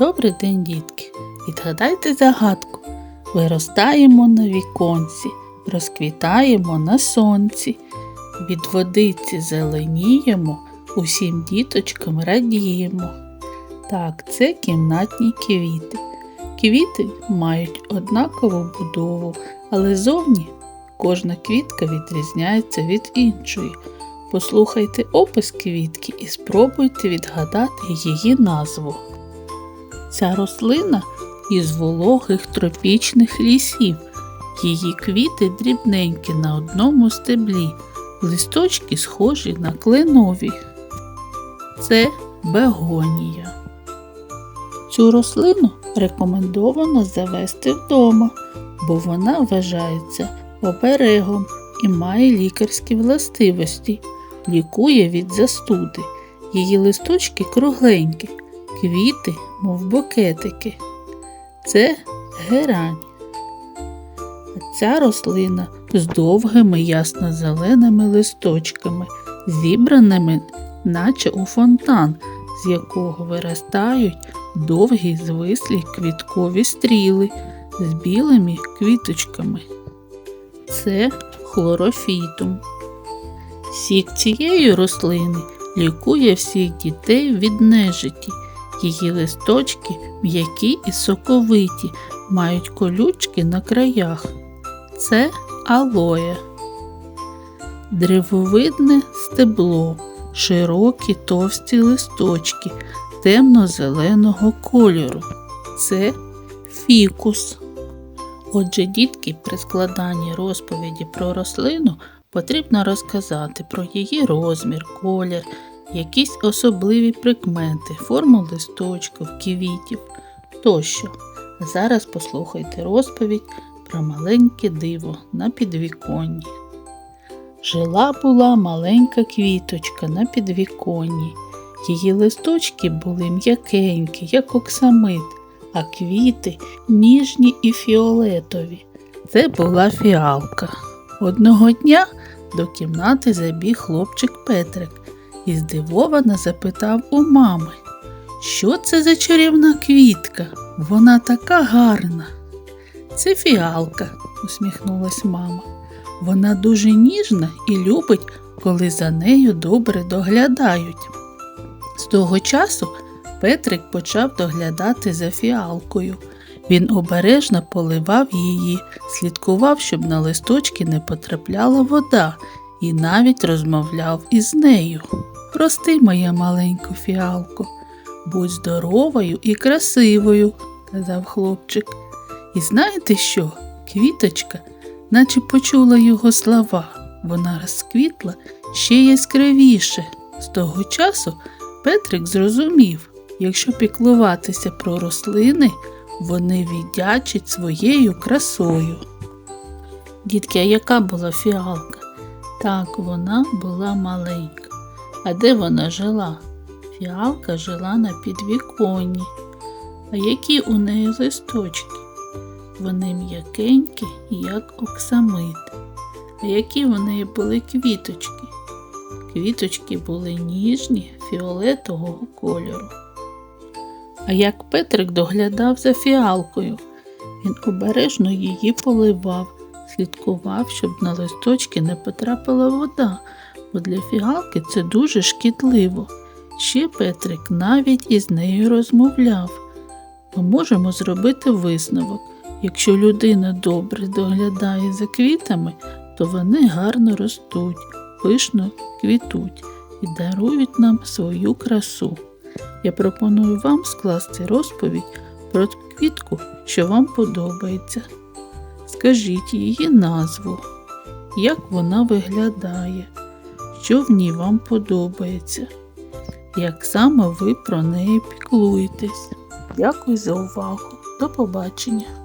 Добрий день, дітки! Відгадайте загадку. Виростаємо на віконці, розквітаємо на сонці. Від водиці зеленіємо, усім діточкам радіємо. Так, це кімнатні квіти. Квіти мають однакову будову, але зовні кожна квітка відрізняється від іншої. Послухайте опис квітки і спробуйте відгадати її назву. Ця рослина із вологих тропічних лісів. Її квіти дрібненькі на одному стеблі, листочки схожі на кленові. Це бегонія. Цю рослину рекомендовано завести вдома, бо вона вважається оберегом і має лікарські властивості, лікує від застуди. Її листочки кругленькі, квіти, мов букетики. Це герань. Ця рослина з довгими ясно-зеленими листочками, зібраними, наче у фонтан, з якого виростають довгі звислі квіткові стріли з білими квіточками. Це хлорофітум. Сік цієї рослини лікує всіх дітей від нежиті. Її листочки м'які і соковиті, мають колючки на краях. Це алоє. Древовидне стебло, широкі товсті листочки темно-зеленого кольору. Це фікус. Отже, дітки, при складанні розповіді про рослину потрібно розказати про її розмір, колір, якісь особливі прикмети, форму листочків, квітів тощо. Зараз послухайте розповідь про маленьке диво на підвіконні. Жила була маленька квіточка на підвіконні. Її листочки були м'якенькі, як оксамит, а квіти ніжні і фіолетові. Це була фіалка. Одного дня до кімнати забіг хлопчик Петрик і здивовано запитав у мами, що це за чарівна квітка? Вона така гарна. Це фіалка, усміхнулась мама. Вона дуже ніжна і любить, коли за нею добре доглядають. З того часу Петрик почав доглядати за фіалкою. Він обережно поливав її, слідкував, щоб на листочки не потрапляла вода, і навіть розмовляв із нею. Прости, моя маленька фіалко, будь здоровою і красивою, казав хлопчик. І знаєте що? Квіточка, наче почула його слова, вона розквітла ще яскравіше. З того часу Петрик зрозумів, якщо піклуватися про рослини, вони віддячать своєю красою. Дітки, а яка була фіалка? Так, вона була маленька. А де вона жила? Фіалка жила на підвіконні. А які у неї листочки? Вони м'якенькі, як оксамит. А які в неї були квіточки? Квіточки були ніжні, фіолетового кольору. А як Петрик доглядав за фіалкою, він обережно її поливав, слідкував, щоб на листочки не потрапила вода, бо для фіалки це дуже шкідливо. Ще Петрик навіть із нею розмовляв. Ми можемо зробити висновок. Якщо людина добре доглядає за квітами, то вони гарно ростуть, пишно квітуть і дарують нам свою красу. Я пропоную вам скласти розповідь про квітку, що вам подобається. Скажіть її назву, як вона виглядає, що в ній вам подобається, як саме ви про неї піклуєтесь. Дякую за увагу. До побачення!